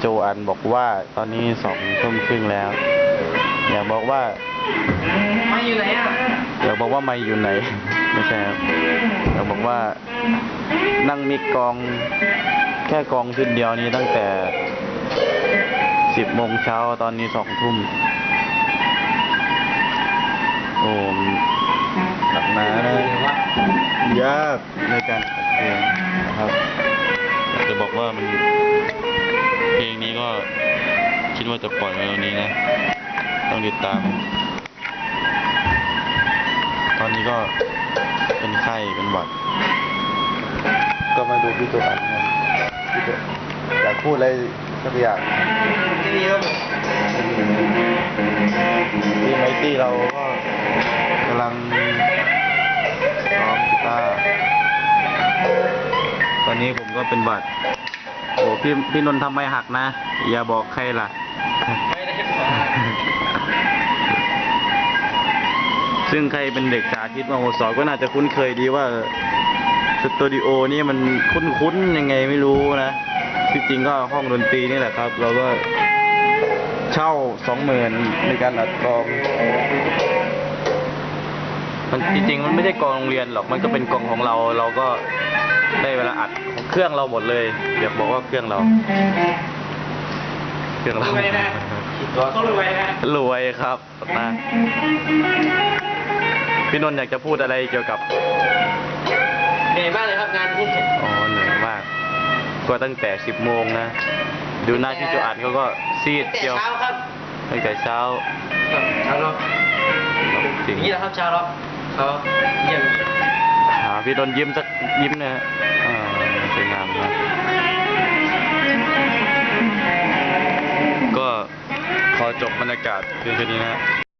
โจอันบอกว่าตอนนี้สองทุ่มครึ่งแล้ว อยากบอกว่ามาอยู่ไหนอะอยากบอกว่าไม่อยู่ไหน ไม่ใช่ครับอยากบอกว่านั่งมีกอง แค่กองชุดเดียวนี้ตั้งแต่สิบโมงเช้าตอนนี้สองทุ่มโอ้หนักหนานะยากในการเพลงนะครับจะบอกว่ามัน เพลงนี้ก็คิดว่าจะปล่อยไว้วันนี้นะ ต้องติดตาม ตอนนี้ก็เป็นไข้เป็นหวัด ก็มาดูพี่ตัวอันกันพี่ตัวอยากพูดอะไรสักอย่างที่นี่ครับผมทีมไอตี้เราก็กำลังซ้อมกีตาร์ตอนนี้ผมก็เป็นหวัดโอ้พี่พี่นนท์ทำไมหักนะ อย่าบอกใครล่ะ ไม่ได้ขอซึ่งใครเป็นเด็กสาธิตมโหสถก็น่าจะคุ้นเคยดีว่าสตูดิโอนี่มันคุ้นๆยังไงไม่รู้นะที่จริงก็ห้องดนตรีนี่แหละครับ เราก็เช่าสองหมื่นในการอัดกลองมันจริงๆมันไม่ใช่กองโรงเรียนหรอกมันก็เป็นกองของเราเราก็ ได้เวลาอัดของเครื่องเราหมดเลยอยากบอกว่าเครื่องเรา เครื่องเรารวยนะต้องรวยนะรวยครับนะพี่นนท์อยากจะพูดอะไรเกี่ยวกับเหนื่อยมากเลยครับงานที่อ๋อเหนื่อยมาก ก็ตั้งแต่สิบโมงนะ ดูหน้าพี่โจอัดเขาก็ซีดแต่เจียวเช้าครับตั้งแต่เช้าเช้าเนาะจริงนี่แหละครับเช้าเนาะเขาเยี่ยมหา พี่ดนยิ้มสักยิ้มนะฮะสวยงามก็ขอจบบรรยากาศเพียงแค่นี้นะฮะ